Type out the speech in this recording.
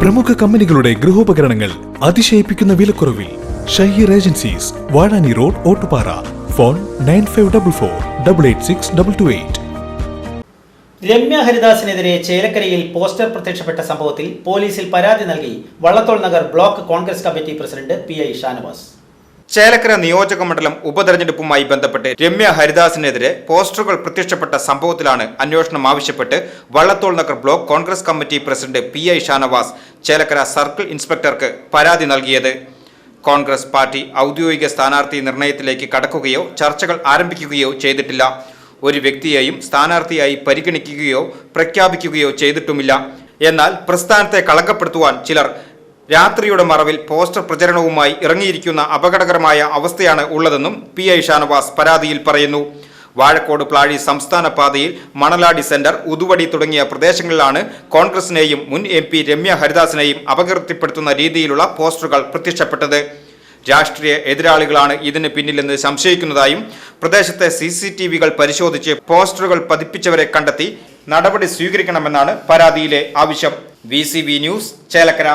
പ്രമുഖ കമ്പനികളുടെ ഗൃഹോപകരണങ്ങൾ അതിശയിപ്പിക്കുന്ന വിലക്കുറവിൽ Shaheer agencies Vazhani road Ottupara. Phone nine five double four double eight six double two eight. Ramya ഹരിദാസിനെതിരെ ചേലക്കരയിൽ പോസ്റ്റർ പ്രത്യക്ഷപ്പെട്ട സംഭവത്തിൽ പോലീസിൽ പരാതി നൽകി Vallathol Nagar block Congress committee president P I Shanavas. Chelakkara നിയോജക മണ്ഡലം ഉപതെരഞ്ഞെടുപ്പുമായി ബന്ധപ്പെട്ട് രമ്യ ഹരിദാസിനെതിരെ പോസ്റ്ററുകൾ പ്രത്യക്ഷപ്പെട്ട സംഭവത്തിലാണ് അന്വേഷണം ആവശ്യപ്പെട്ട് Vallathol Nagar block Congress committee president P I Shanavas Chelakkara circle ഇൻസ്പെക്ടർക്ക് പരാതി നൽകിയത്. കോൺഗ്രസ് പാർട്ടി ഔദ്യോഗിക സ്ഥാനാർത്ഥി നിർണയത്തിലേക്ക് കടക്കുകയോ ചർച്ചകൾ ആരംഭിക്കുകയോ ചെയ്തിട്ടില്ല. ഒരു വ്യക്തിയെയും സ്ഥാനാർത്ഥിയായി പരിഗണിക്കുകയോ പ്രഖ്യാപിക്കുകയോ ചെയ്തിട്ടുമില്ല. എന്നാൽ പ്രസ്ഥാനത്തെ കളങ്കപ്പെടുത്തുവാൻ ചിലർ രാത്രിയുടെ മറവിൽ പോസ്റ്റർ പ്രചരണവുമായി ഇറങ്ങിയിരിക്കുന്ന അപകടകരമായ അവസ്ഥയാണ് ഉള്ളതെന്നും പി ഐ ഷാനവാസ് പരാതിയിൽ പറയുന്നു. വാഴക്കോട് പ്ലാഴി സംസ്ഥാന പാതയിൽ മണലാടി സെന്റർ ഉതുവടി തുടങ്ങിയ പ്രദേശങ്ങളിലാണ് കോൺഗ്രസിനെയും മുൻ എം പി രമ്യ ഹരിദാസിനെയും അപകീർത്തിപ്പെടുത്തുന്ന രീതിയിലുള്ള പോസ്റ്ററുകൾ പ്രത്യക്ഷപ്പെട്ടത്. രാഷ്ട്രീയ എതിരാളികളാണ് ഇതിന് പിന്നിലെന്ന് സംശയിക്കുന്നതായും പ്രദേശത്തെ സി സി ടി വികൾ പരിശോധിച്ച് പോസ്റ്ററുകൾ പതിപ്പിച്ചവരെ കണ്ടെത്തി നടപടി സ്വീകരിക്കണമെന്നാണ് പരാതിയിലെ ആവശ്യം. V C V news Chelakkara.